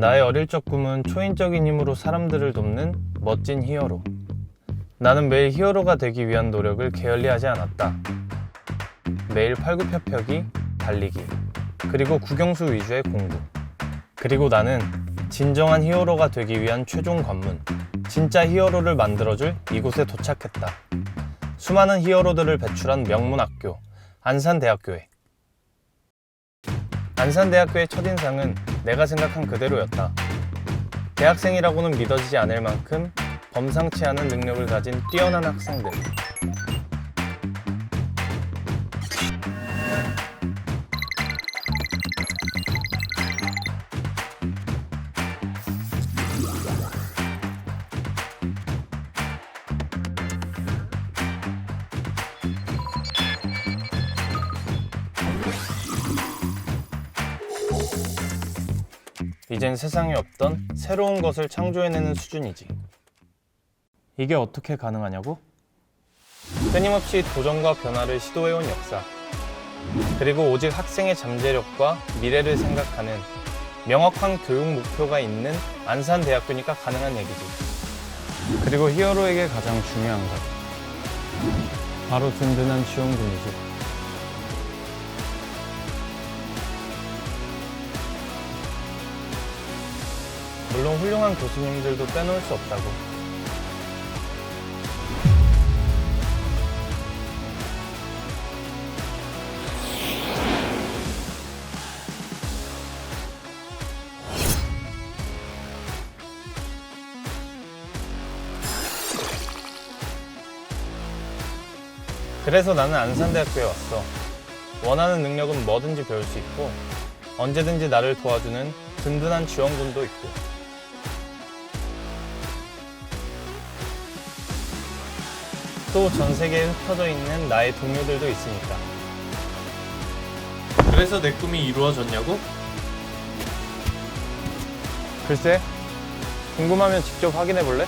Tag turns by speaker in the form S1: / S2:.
S1: 나의 어릴 적 꿈은 초인적인 힘으로 사람들을 돕는 멋진 히어로. 나는 매일 히어로가 되기 위한 노력을 게을리하지 않았다. 매일 팔굽혀펴기, 달리기, 그리고 국영수 위주의 공부. 그리고 나는 진정한 히어로가 되기 위한 최종 관문, 진짜 히어로를 만들어줄 이곳에 도착했다. 수많은 히어로들을 배출한 명문 학교, 안산대학교에. 안산대학교의 첫인상은 내가 생각한 그대로였다. 대학생이라고는 믿어지지 않을 만큼 범상치 않은 능력을 가진 뛰어난 학생들. 이젠 세상에 없던 새로운 것을 창조해내는 수준이지. 이게 어떻게 가능하냐고? 끊임없이 도전과 변화를 시도해온 역사. 그리고 오직 학생의 잠재력과 미래를 생각하는 명확한 교육 목표가 있는 안산대학교니까 가능한 얘기지. 그리고 히어로에게 가장 중요한 것. 바로 든든한 지원군이지. 물론 훌륭한 교수님들도 빼놓을 수 없다고. 그래서 나는 안산대학교에 왔어. 원하는 능력은 뭐든지 배울 수 있고 언제든지 나를 도와주는 든든한 지원군도 있고 또 전 세계에 흩어져 있는 나의 동료들도 있으니까. 그래서 내 꿈이 이루어졌냐고? 글쎄, 궁금하면 직접 확인해 볼래?